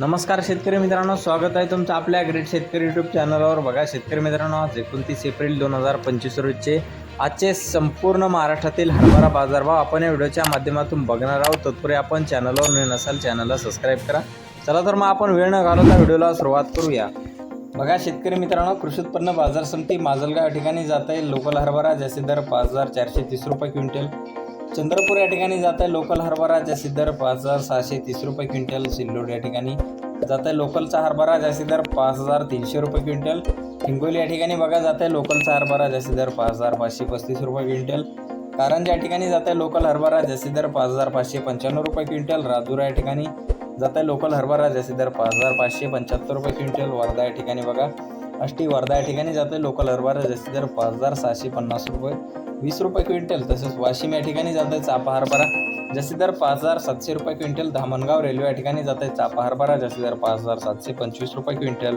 नमस्कार शेतकरी मित्रांनो स्वागत आहे तुमचं आपल्या ग्रेट शेतकरी यूट्यूब चॅनलवर बघा शेतकरी मित्रांनो आज एकोणतीस एप्रिल दोन हजार पंचवीस रोजचे आजचे संपूर्ण महाराष्ट्रातील हरभरा बाजारभाव आपण या व्हिडिओच्या माध्यमातून बघणार आहोत. तत्पूर्वी आपण चॅनलवर नवीन असाल चॅनलला सबस्क्राईब करा. चला तर मग आपण वेळ न घालवता व्हिडिओला सुरुवात करूया. बघा शेतकरी मित्रांनो कृषी उत्पन्न बाजार समिती माजलगाव या ठिकाणी जात आहे. लोकल हरभरा जास्तीत दर पाच हजार चारशे तीस रुपये क्विंटल. चंद्रपूर या ठिकाणी जात आहे लोकल हरभरा जास्तीत दर पाच हजार सहाशे तीस रुपये क्विंटल सिल्लोड या ठिकाणी. जात आहे लोकलचा हरभरा जास्तीत दर पाच हजार तीनशे रुपये क्विंटल. हिंगोली या ठिकाणी बघा जात आहे लोकलचा हरभरा जास्तीत दर पाच हजार पाचशे पस्तीस रुपये क्विंटल. कारंजा या ठिकाणी जात आहे लोकल हरभरा जास्तीत दर पाच हजार पाचशे पंच्याण्णव रुपये क्विंटल. राजुरा या ठिकाणी जात आहे लोकल हरभरा जास्तीत दर पाच हजार पाचशे पंच्याहत्तर रुपये क्विंटल. वर्धा या ठिकाणी बघा. अष्टी वर्धा या ठिकाणी जाते लोकल हरभरा जास्तीत दर पाच हजार सहाशे पन्नास रुपये वीस रुपये क्विंटल तसेच वाशिम या ठिकाणी जाते चापा हरभरा. जास्तीत दर पाच हजार सातशे रुपये क्विंटल धामणगाव रेल्वे या ठिकाणी जाते चापा हरभरा. जास्तीत दर पाच हजार सातशे पंचवीस रुपये क्विंटल.